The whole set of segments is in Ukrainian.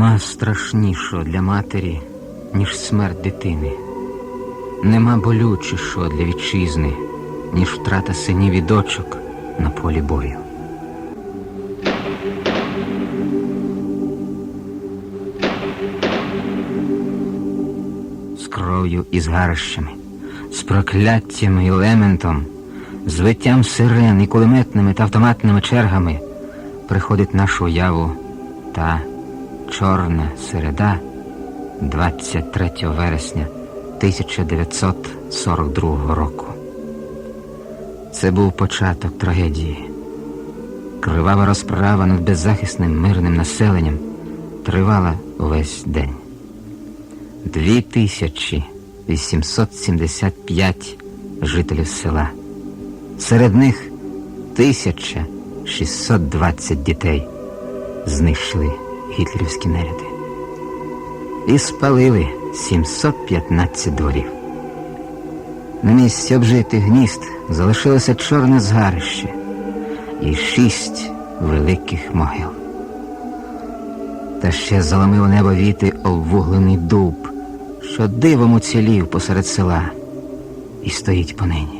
Нема страшнішого для матері, ніж смерть дитини. Нема болючішого для вітчизни, ніж втрата синів і дочок на полі бою. З кров'ю і згарищами, з прокляттями і лементом, з виттям сирен і кулеметними та автоматними чергами приходить нашу уяву та чорна середа 23 вересня 1942 року. Це був початок трагедії. Кривава розправа над беззахисним мирним населенням тривала увесь день. 2875 жителів села. Серед них 1620 дітей знищили гітлерівські неряди. І спалили 715 дворів. На місці обжитих гнізд залишилося чорне згарище і шість великих могил. Та ще заломило небо віти обвуглений дуб, що дивом уцілів посеред села і стоїть понині.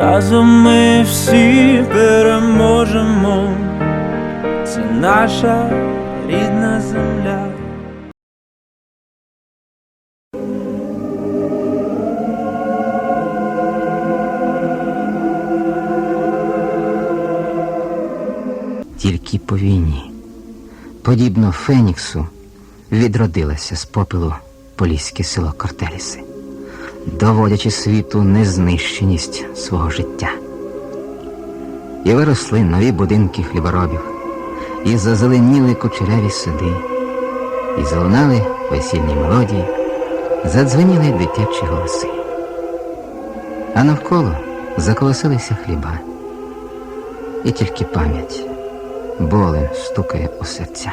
Разом ми всі переможемо, це наша рідна земля. Тільки по війні, подібно Феніксу, відродилося з попелу поліське село Кортеліси, доводячи світу незнищеність свого життя. І виросли нові будинки хліборобів, і зазеленіли кучеряві сади, і залунали весільні мелодії, задзвеніли дитячі голоси. А навколо заколосилися хліба, і тільки пам'ять болем стукає у серця.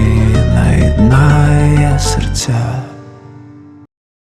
єднає серця.